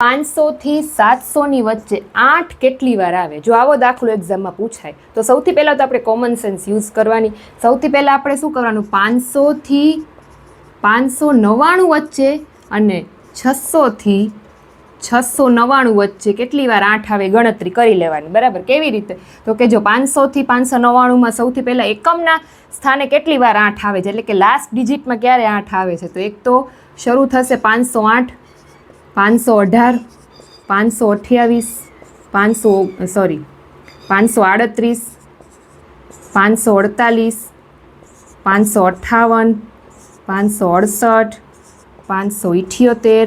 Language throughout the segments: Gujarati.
પાંચસોથી સાતસોની વચ્ચે આઠ કેટલી વાર આવે? જો આવો દાખલો એક્ઝામમાં પૂછાય, તો સૌથી પહેલાં તો આપણે કોમન સેન્સ યુઝ કરવાની. સૌથી પહેલાં આપણે શું કરવાનું? પાંચસોથી પાંચસો નવ્વાણું વચ્ચે અને છસોથી છસો નવ્વાણું વચ્ચે કેટલી વાર આઠ આવે ગણતરી કરી લેવાની, બરાબર? કેવી રીતે? તો કે જો પાંચસોથી પાંચસો નવ્વાણુંમાં સૌથી પહેલાં એકમના સ્થાને કેટલી વાર આઠ આવે છે? એટલે કે લાસ્ટ ડિજિટમાં ક્યારે આઠ આવે છે? તો એક તો શરૂ થશે પાંચસો આઠ પાંચસો અઢાર, પાંચસો અઠ્યાવીસ, પાંચસો, સોરી, પાંચસો આડત્રીસ, પાંચસો અડતાલીસ, પાંચસો અઠ્ઠાવન, પાંચસો અડસઠ, પાંચસો ઇઠ્યોતેર,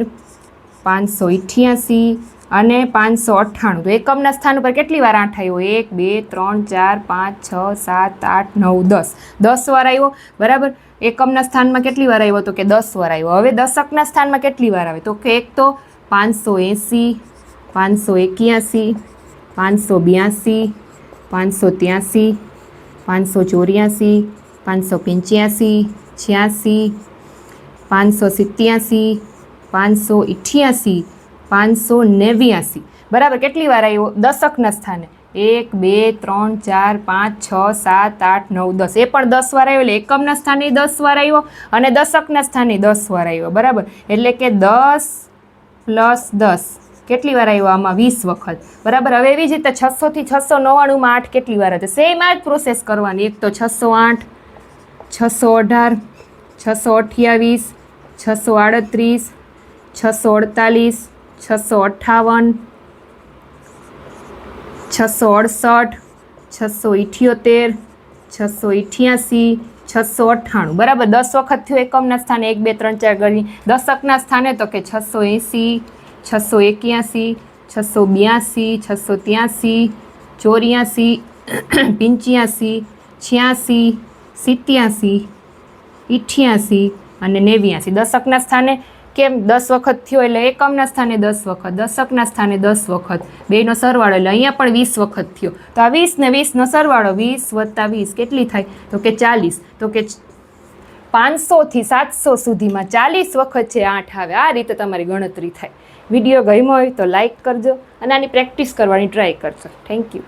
પાંચસો ઇઠ્યાસી અને પાંચસો અઠ્ઠાણું. તો એકમના સ્થાન ઉપર કેટલી વાર આઠ આવ્યો એક, બે, ત્રણ, ચાર, પાંચ, છ, સાત, આઠ, નવ, દસ. દસ વાર આવ્યો? બરાબર? એકમના સ્થાનમાં કેટલી વાર આવ્યો તો કે દસ વાર આવ્યો? હવે દશકના સ્થાનમાં કેટલી વાર આવે? તો કે એક તો પાંચસો એંસી, પાંચસો એક્યાસી, પાંચસો બ્યાસી, પાંચસો ત્યાસી, પાંચસો ચોર્યાસી, પાંચસો પંચ્યાસી, છ્યાસી, પાંચસો સિત્યાસી, પાંચસો ઇઠ્યાસી પાંચસો નેવ્યાસી. બરાબર, કેટલી વાર આવ્યો દશકના સ્થાને. એક, બે, ત્રણ, ચાર, પાંચ, છ, સાત, આઠ, નવ, દસ. એ પણ દસ વાર આવ્યો એટલે એકમના સ્થાને દસ વાર આવ્યો અને દશકના સ્થાને દસ વાર આવ્યો બરાબર? એટલે કે દસ પ્લસ દસ. કેટલી વાર આવ્યો આમાં વીસ વખત. બરાબર? હવે એવી જ રીતે છસોથી છસો નવ્વાણુંમાં આઠ કેટલી વાર હતી? સેમ આ જ પ્રોસેસ કરવાની. એક તો છસો આઠ, છસો અઢાર, છસો અઠ્યાવીસ, છસો આડત્રીસ, છસો અડતાલીસ છસો અઠ્ઠાવન, છસો અડસઠ, છસો ઇઠ્યોતેર, છસો ઇઠ્યાસી, છસો અઠ્ઠાણું. બરાબર, દસ વખત થયો એકમના સ્થાને, એક, બે, ત્રણ, ચાર ગણી. દશકના સ્થાને તો કે છસો એંસી, છસો એક્યાસી, છસો બ્યાસી, છસો ત્યાસી, ચોર્યાસી, પંચ્યાસી, છ્યાસી, સિત્યાસી, ઇઠ્યાસી અને નેવ્યાસી. દશકના સ્થાને કેમ દસ વખત થયો એટલે એકમના સ્થાને દસ વખત, દશકના સ્થાને દસ વખત, બેનો સરવાળો એટલે અહીંયા પણ વીસ વખત થયો. તો આ વીસ ને વીસનો સરવાળો વીસ વત્તા વીસ કેટલી થાય? તો કે ચાલીસ. તો કે પાંચસોથી સાતસો સુધીમાં ચાલીસ વખત છે આઠ આવે. આ રીતે તમારી ગણતરી થાય. વીડિયો ગમ્યો હોય તો લાઈક કરજો અને આની પ્રેક્ટિસ કરવાની ટ્રાય કરજો. Thank you